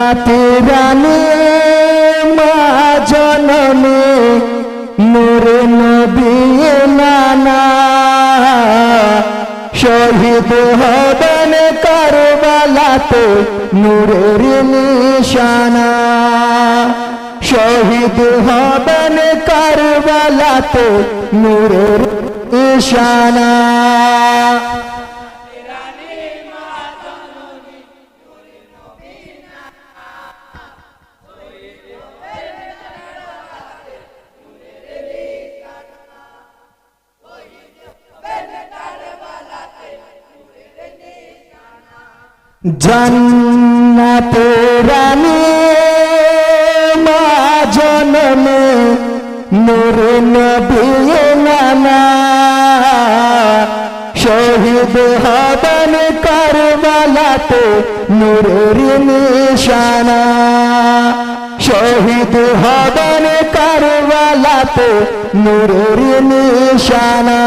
রানী মা জননী নূর নবী নানা। শহীদ হবেন কারবালাতে নূরের নিশানা। শহীদ হবেন কারবালাতে নূরের নিশানা। জন্নতে রানী মা জনমে নূর নবী নানা। শহীদ হবেন কারবালাতে নূরের নিশানা। শহীদ হবেন কারবালাতে নূরের নিশানা।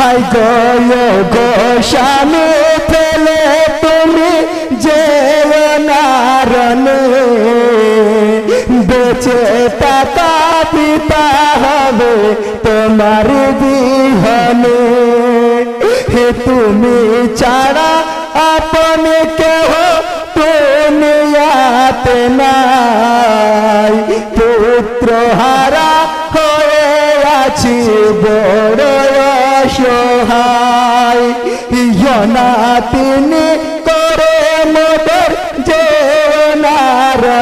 হাই গয় ফেলে তুমি যে নারনে বেঁচে টাকা পিতা হবে তোমার বিহনে। হে তুমি ছাড়া আপনি কেহ নাই। পুত্র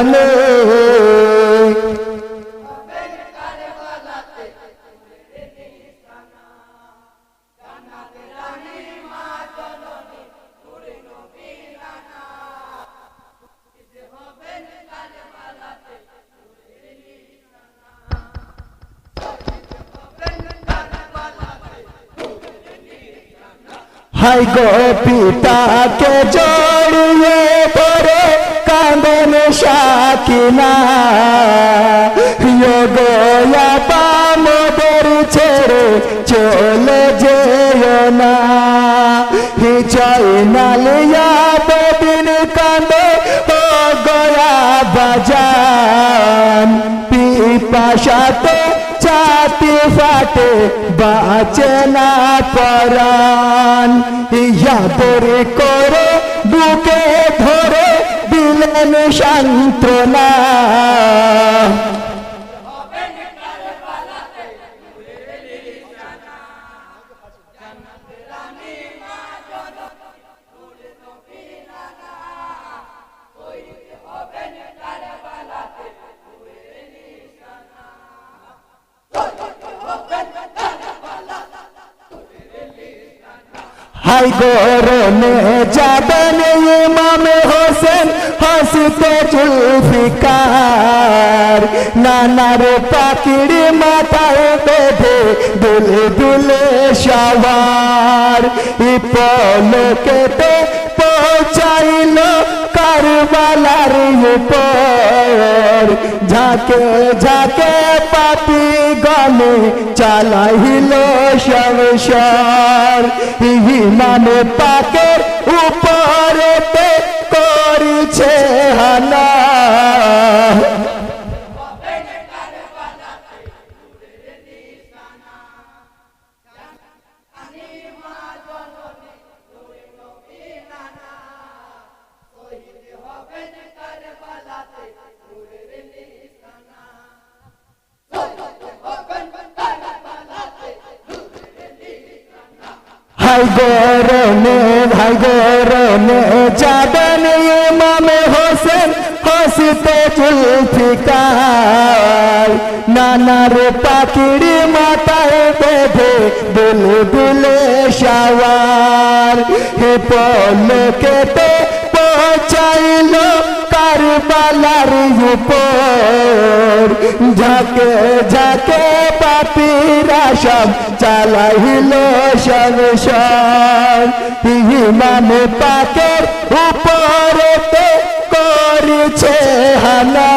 নারণে হাই গো পিতাকে জড়িয়ে ধরে কাঁদন সাকিনা। গয়া পামদের ছেড়ে চলে যেও না। হি চাই নালিয়া বেদিন কাঁদে ও গয়া বাজান। পিপাসাতে ছাতি ফাটে, বাঁচে না পরাণ। ইয়াদের করে বুকে দিলেন সান্ত্বনা হাই গরমে যাবেন ইমাম হোসেন। হাসিতে জুলফিকার নানার পাখির মাথায় বেঁধে দুলে দুলে সবার। পলকেতে পৌঁছাইল কারবালার উপর। ঝাঁকে ঝাঁকে পাপি গলে চালাইল সংসার। ইহি মানে পাকের উপরেতে করিছে হানা হাই গরমে ভাই গরমে হোসেন হসিতে জুলফিকার নানার পাখির মাথায় বেঁধে দুলে দুলে সাওয়ার হে পলকেতে পৌঁছাইল কারবালার উপর। ঝাঁকে ঝাঁকে পাপিরা সব চালাইল সংসার। ইমামে পাকের উপরেতে করেছে হানা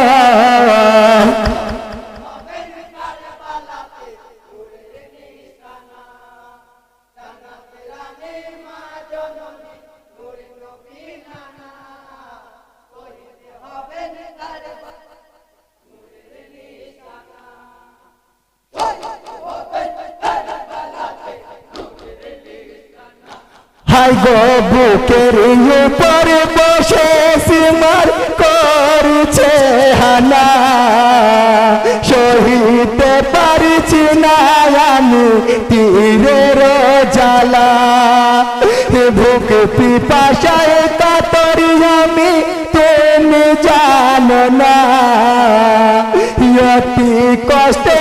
হাই গো বুকের উপরে বসে সীমার করছে তীরের জ্বালা ভুক পিপাসায় কাতরি আমি তুমি জানো না অতি কষ্টে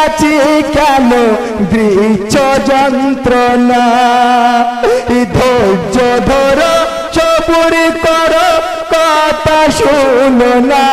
আছি কেন বৃক্ষ যন্ত্রণা। ধৈর্য ধরো, সবুর করো, কথা শুনো না।